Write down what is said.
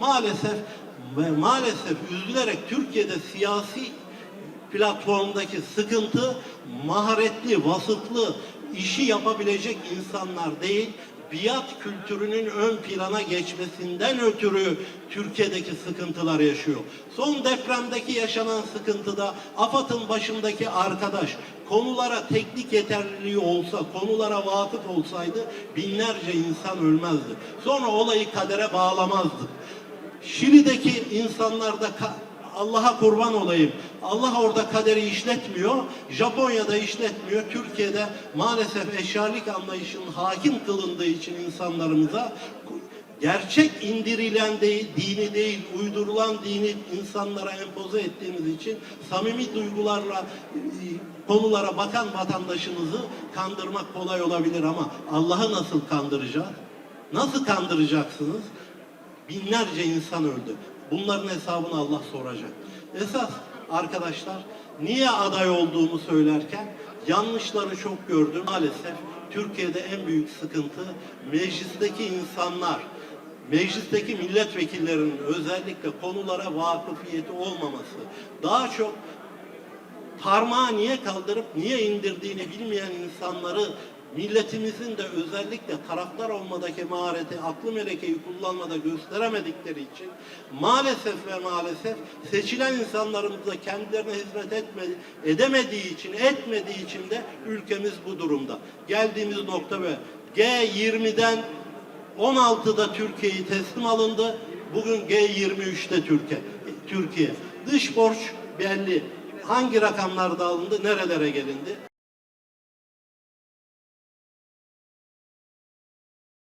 Maalesef ve maalesef üzülerek Türkiye'de siyasi platformdaki sıkıntı maharetli, vasıflı, işi yapabilecek insanlar değil, biat kültürünün ön plana geçmesinden ötürü Türkiye'deki sıkıntılar yaşıyor. Son depremdeki yaşanan sıkıntıda AFAD'ın başındaki arkadaş konulara teknik yeterliliği olsa, konulara vakıf olsaydı binlerce insan ölmezdi. Sonra olayı kadere bağlamazdık. Şili'deki insanlar da ka- Allah'a kurban olayım. Allah orada kaderi işletmiyor. Japonya'da işletmiyor. Türkiye'de maalesef eşarlik anlayışının hakim kılındığı için insanlarımıza gerçek indirilen değil, dini değil, uydurulan dini insanlara empoze ettiğimiz için samimi duygularla e, konulara bakan vatandaşınızı kandırmak kolay olabilir ama Allah'ı nasıl kandıracağız? Nasıl kandıracaksınız? Binlerce insan öldü. Bunların hesabını Allah soracak. Esas arkadaşlar niye aday olduğumu söylerken yanlışları çok gördüm. Maalesef Türkiye'de en büyük sıkıntı meclisteki insanlar, meclisteki milletvekillerinin özellikle konulara vakıfiyeti olmaması. Daha çok parmağı niye kaldırıp niye indirdiğini bilmeyen insanları milletimizin de özellikle taraftar olmadaki mahareti, aklı melekeyi kullanmada gösteremedikleri için maalesef ve maalesef seçilen insanlarımız da kendilerine hizmet etmedi, edemediği için, etmediği için de ülkemiz bu durumda. Geldiğimiz nokta ve G20'den 16'da Türkiye'yi teslim alındı. Bugün G23'te Türkiye. Türkiye. Dış borç belli. Hangi rakamlarda alındı, nerelere gelindi?